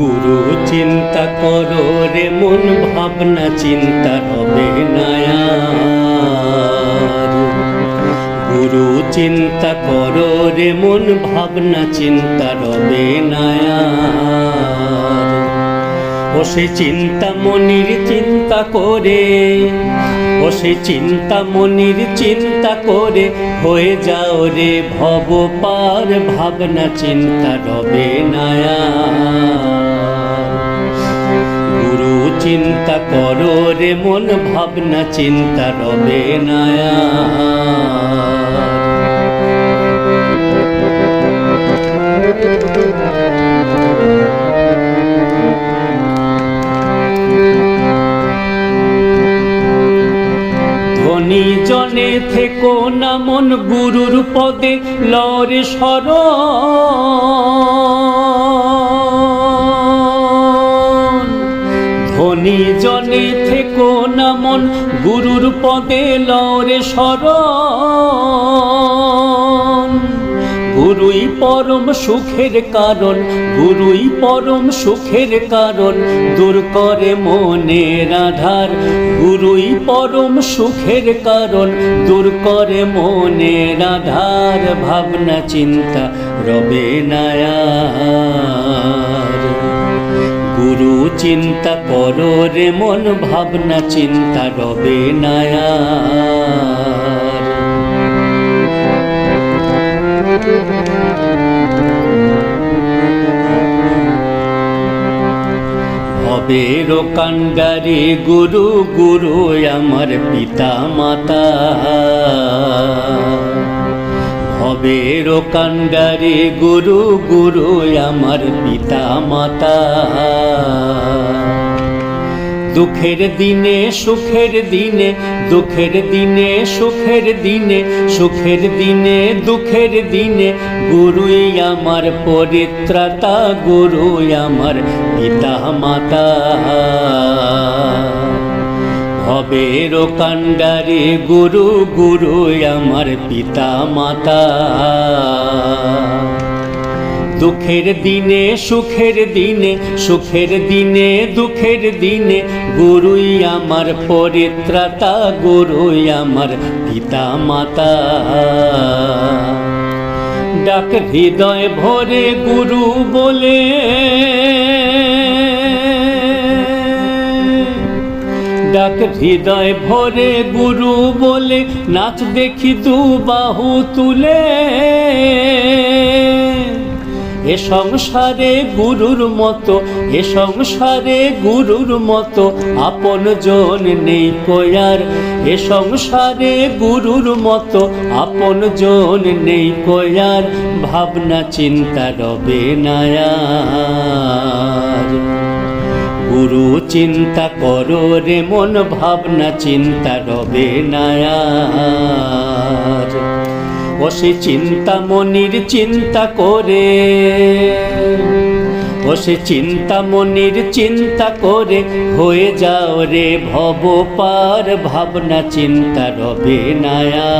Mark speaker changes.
Speaker 1: গুরু চিন্তা করো রে মন, ভাবনা চিন্তা হবে নায়ার গুরু চিন্তা করো রে মন, ভাবনা চিন্তা রবে নায়ার ও সে চিন্তা মনির চিন্তা করে ও সে চিন্তা মনির চিন্তা করে, হয়ে যাও রে ভব পার ভাবনা চিন্তা রবে গুরু চিন্তা করো রে মন, ভাবনা, চিন্তা রবে নায়ার ধনী জনে থেকো না মন গুরুর পদে, লরে সর। জনে থেকো না মন, গুরুর পদে লরে সর গুরুই পরম সুখের কারণ, গুরুই পরম সুখের কারণ, দূর করে মনের আধার। গুরুই পরম সুখের কারণ, দূর করে মনের আধার। ভাবনা, চিন্তা, রবে নায়ার। গুরু চিন্তা করো রে মন, ভাবনা চিন্তা রবে নায়ার ভবের কাণ্ডারে গুরু গুরু আমার পিতা মাতা ভবের কাণ্ডারে গুরু গুরু আমার পিতা মাতা দুঃখের দিনে, সুখের দিনে, দুঃখের দিনে, সুখের দিনে সুখের দিনে, দুঃখের দিনে, গুরুই আমার পরিত্রাতা, গুরুই আমার পিতা মাতা ভবের কাণ্ডারে গুরু গুরু আমার পিতা মাতা দুঃখের দিনে, সুখের দিনে সুখের দিনে, দুঃখের দিনে গুরুই আমার পরিত্রাতা, গুরুই আমার পিতা মাতা ডাক হৃদয় ভরে গুরু বলে ডাক হৃদয় ভরে গুরু বলে, নাচ দেখি দু বাহু তুলে। এ সংসারে গুরুর মতো, এ সংসারে গুরুর মতো, আপন জন নেই কয়ার এ সংসারে গুরুর মতো, আপন জন নেই কয়ার ভাবনা চিন্তা রবে নায়ার গুরু চিন্তা করো রে মন, ভাবনা চিন্তা রবে নায়ার। ও চিন্তা মনির চিন্তা করে ও চিন্তা মনির চিন্তা করে, হয়ে যাও রে ভব পার, ভাবনা চিন্তা রবে নায়া